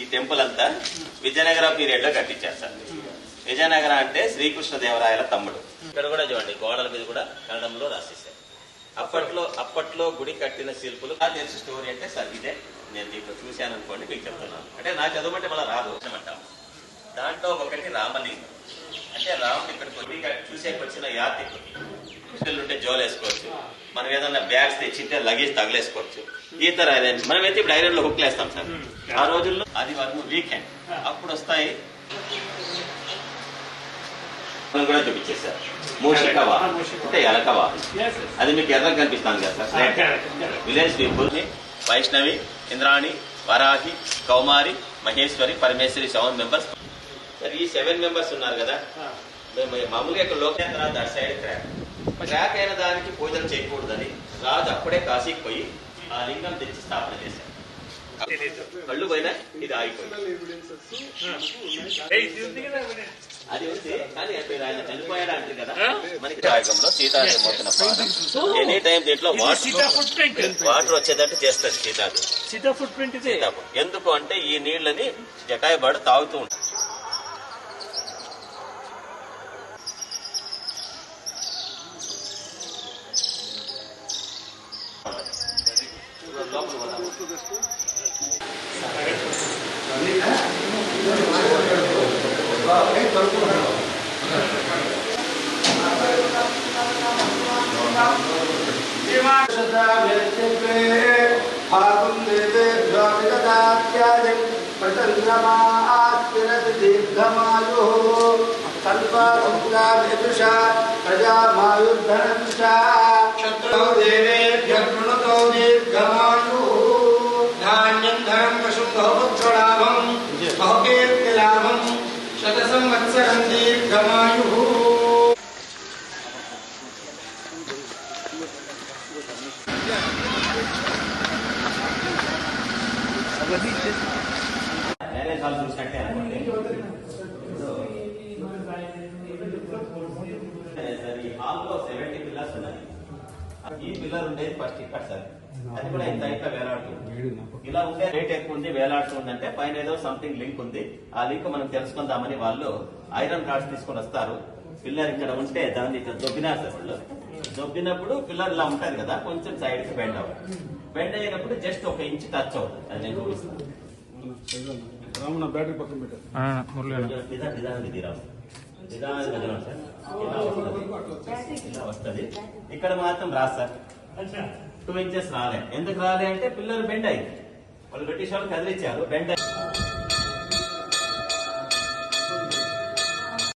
ఈ టెంపుల్ అంతా విజయనగర పీరియడ్లో కట్టించారు సార్ విజయనగర అంటే శ్రీకృష్ణ దేవరాయల తమ్ముడు. ఇక్కడ కూడా చూడండి గోడల మీద కూడా కన్నడంలో రాసేసారు అప్పట్లో అప్పట్లో గుడి కట్టిన శిల్పులు నాకు తెలిసిన స్టోరీ అంటే సార్ ఇదే. నేను దీంట్లో చూశాను అనుకోండి మీకు చెప్తున్నాను. అంటే నాకు చదవమంటే మళ్ళీ రాదు. అంటాం. దాంట్లో ఒకటి రామలింగం. అంటే రాముడు ఇక్కడ గుడి కట్టి చూసేకి వచ్చిన యాత్రికుడికి పిల్లలు ఉంటే జోలు వేసుకోవచ్చు. మనం ఏదన్నా బ్యాగ్స్ తెచ్చింటే లగేజ్ తగిలేసుకోవచ్చు. ఈ తర ఐరన్ మనం అయితే ఇప్పుడు ఐరన్లో హుక్లు వేస్తాం సార్ ఆ రోజుల్లో ఆదివారం వీకెండ్. అప్పుడు వస్తాయి. మనం కూడా చూపించేశారు మూషికవా? అంటే ఎలకవా? అది మీకు ఎర్ర కనిపిస్తాను కదా sir. Village people. Vaishnavi Indrani Varahi Kaumari Maheshwari Parameshwari seven members. మరి ఈ సెవెన్ మెంబర్స్ ఉన్నారు కదా. మేము మామూలుగా ఇక్కడ లోకేంద్ర దట్ సైడ్ క్రాక్ క్రాక్ అయిన దానికి పూజలు చేయకూడదని రాజు అప్పుడే కాశీకి పోయి ఆ లింగం తెచ్చి స్థాపన చేశారు కళ్ళు పోయినా ఇది ఆగిపోయింది. అది ఉంది కానీ ఆయన చనిపోయాడు అంటే కదా. మనకి రాయకంలో సీతాదేవి పాదం. ఎనీ టైం దీంట్లో Sita water footprint water వచ్చేటట్టు చేస్తుంది సీతాదేవి. సీతా ఫుట్ ప్రింట్ ఎందుకు అంటే ఈ నీళ్ళని జటాయబడి తాగుతూ ఉంటారు दीर्घमायुः कल्पासङ्गा विदुषा प्रजामायुर्धनदुषा शत्रौ देवे शतसंवत्सरं दीर्घमायुः మ్యారేజ్ హాల్ చూసినట్టే అనుకోండి సార్ ఈ హాల్ లో సెవెంటీ పిల్లర్స్ ఉన్నాయి ఈ పిల్లర్ ఉండేది ఫస్ట్ ఇక్కడ సార్ అది కూడా ఇంత ఇంత వేలాడుతుంది ఇలా ఉండే రేట్ ఎక్కువ ఉంది వేలాడుతుంది అంటే పైన ఏదో సంథింగ్ లింక్ ఉంది. ఆ లింక్ మనం తెలుసుకుందామని వాళ్ళు ఐరన్ రాడ్స్ తీసుకొని వస్తారు. పిల్లర్ ఇక్కడ ఉంటే దాన్ని ఇక్కడ దొబ్బినారు సార్ వాళ్ళు. దొబ్బినప్పుడు పిల్లర్ ఇలా ఉంటుంది కదా కొంచెం సైడ్కి బెండ్ అవ్వాలి బెండ్ అయినప్పుడు జస్ట్ ఒక ఇంచ్ టచ్ అవుతుంది. అది నేను చూపిస్తాను. బ్యాటరీ పక్కన పెట్టారు ఇక్కడ మాత్రం రాదు సార్. టూ ఇంచెస్ రాలే. ఎందుకు రాలే అంటే పిల్లలు బెండ్ అయింది వాళ్ళు బ్రిటిష్ వాళ్ళు కదిలిచ్చారు బెండ్ అయ్యి